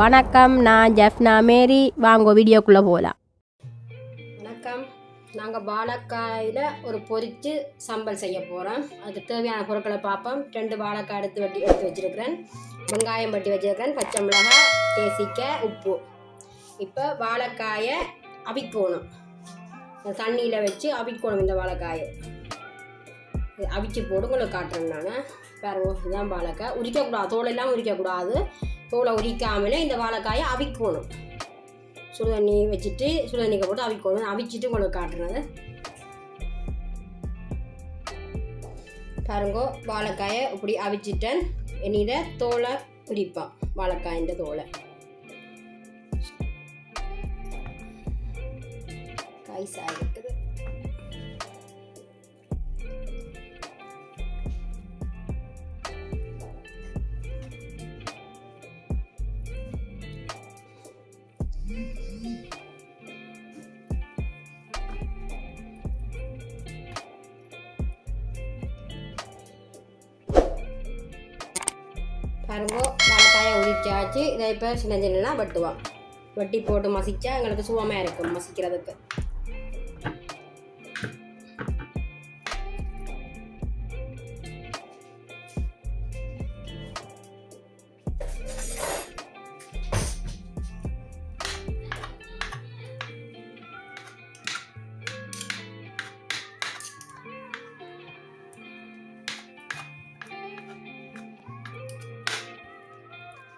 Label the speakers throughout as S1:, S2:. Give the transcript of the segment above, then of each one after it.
S1: வணக்கம் நான் ஜெஃப்னா மேரி. வாங்க வீடியோக்குள்ளே போகலாம்
S2: வணக்கம். நாங்கள் வாழைக்காயில் ஒரு பொரித்து சம்பல் செய்ய போகிறோம் அதுக்கு தேவையான பொருட்களை பார்ப்போம். ரெண்டு வாழைக்காய் எடுத்து வட்டி எடுத்து வச்சுருக்கிறேன். வெங்காயம் வட்டி வச்சுருக்கிறேன். பச்சை மிளகாய் தேசிக்காய் உப்பு. இப்போ வாழைக்காயை அவிக்கணும். தண்ணியில் வச்சு அவிக்கணும் இந்த வாழைக்காயை. அவிச்சு போட்டு உங்களுக்கு காட்டுறேன் நான். பாருங்க இதுதான் வாழைக்காய். உரிக்கக்கூடாது தோலெல்லாம் உரிக்கக்கூடாது. தோலை உரிக்காமலே இந்த வாழைக்காயை அவிக்கணும். சுடுதண்ணி வச்சுட்டு சுடுதண்ணிக்கு போட்டு அவிக்கணும். அவிச்சிட்டு உங்களுக்கு காட்டுறது. பாருங்க வாழைக்காயை இப்படி அவிச்சிட்டேன். இனித தோலை உரிப்பான் வாழைக்காயின் தோலை. கைசா இருக்குது பாருங்க வாழைக்காயை உரிச்சாச்சு. இதை இப்போ சின்ன சின்னலாம் வெட்டுவோம். வெட்டி போட்டு மசிச்சா எங்களுக்கு சுவமாக இருக்கும் மசிக்கிறதுக்கு.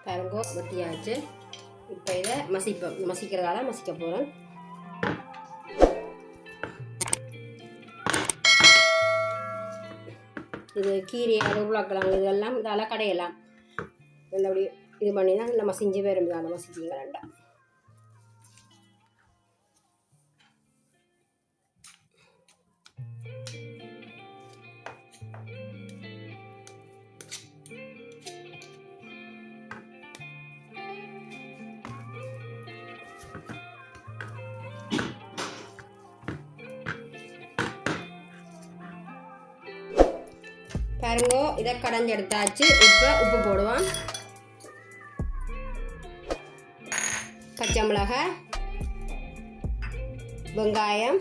S2: பாருங்க வெட்டியாச்சு. இப்போ இதை மசிப்போம் மசிக்கிறதால மசிக்க போகிறேன் இது கீரை உருளாக்கலாம் இதெல்லாம் இதால் கடையலாம். இதில் அப்படி இது பண்ணி தான் நல்லா மசிஞ்சு வரும் இதால் ரெண்டாம் பாருங்க இதை கடைஞ்சி எடுத்தாச்சு. இப்போ உப்பு போடுவோம். பச்சை மிளகாய் வெங்காயம்.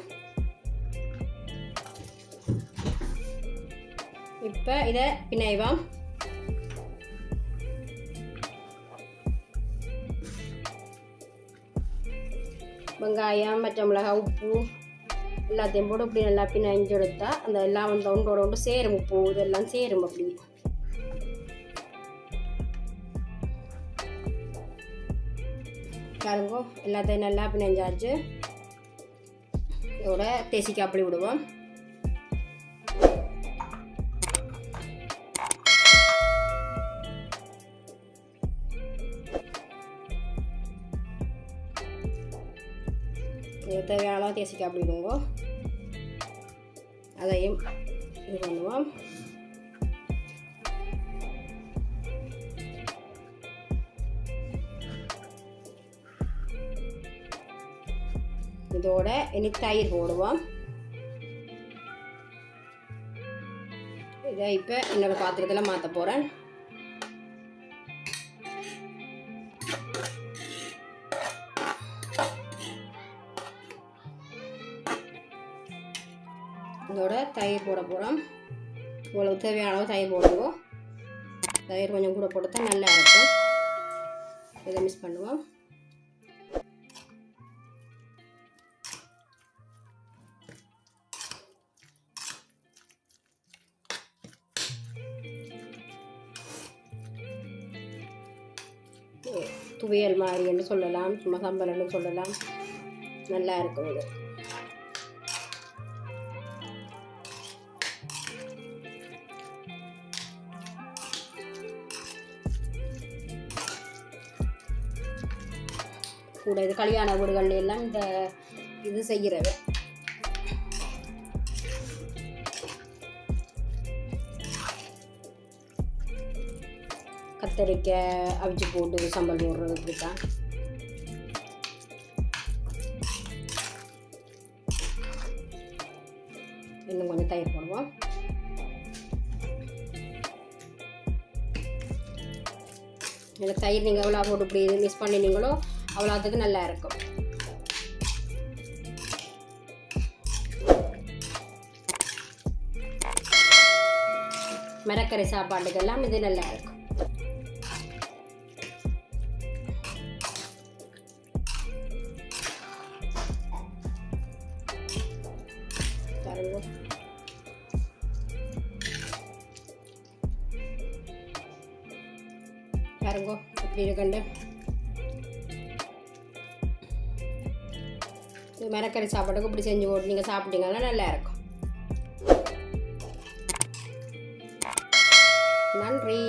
S2: இப்போ இதை பிணைவோம். வெங்காயம் பச்சை மிளகாய் உப்பு. எல்லாத்தையும் போட்டு இப்படி நல்லா பிணைஞ்சு எடுத்தா அந்த எல்லாம் வந்து ஒன்றோட ஒன்று சேரும். உப்பு இதெல்லாம் சேரும் அப்படி. பாருங்க எல்லாத்தையும் நல்லா பிணைஞ்சாச்சு இதோட தேசிக்காய் அப்படி விடுவோம். இது தேவையான அளவு தேசிக்க அப்படி அதையும் இது பண்ணுவோம். இதோட இனி தயிர் போடுவோம். இதை இப்போ இன்னொரு பாத்திரத்தில் மாற்ற போகிறேன் இதோட தயிர் போட போகிறோம் இவ்வளவு தேவையான அளவு தயிர் போடுவோம். தயிர் கொஞ்சம் கூட போட்டு தான் நல்லா இருக்கும். இதை மிஸ் பண்ணுவோம். துவையல் மாதிரி என்று சொல்லலாம். சும்மா சம்பளம்னு சொல்லலாம். நல்லா இருக்கும் இது. கூட இது கல்யாண வீடுகள் எல்லாம் இந்த இது செய்கிறது. கத்தரிக்காய் அவிச்சு போட்டு சம்பல் போடுறது இப்படி தான் இன்னும் கொஞ்சம் தயிர் போடுவோம். இல்லை தயிர் நீங்கள் எவ்வளோ போட்டு இப்படி மிஸ் பண்ணினீங்களோ அவ்வளோத்துக்கு நல்லா இருக்கும். மரக்கறி சாப்பாட்டுக்கெல்லாம் இது நல்லா இருக்கும். பாருங்க. பாருங்க எப்படி இருக்குண்டு? ஸோ மிளக்கறி சாப்பாட்டுக்கு இப்படி செஞ்சு போட்டு நீங்கள் சாப்பிட்டீங்கன்னா நல்லா இருக்கும் நன்றி.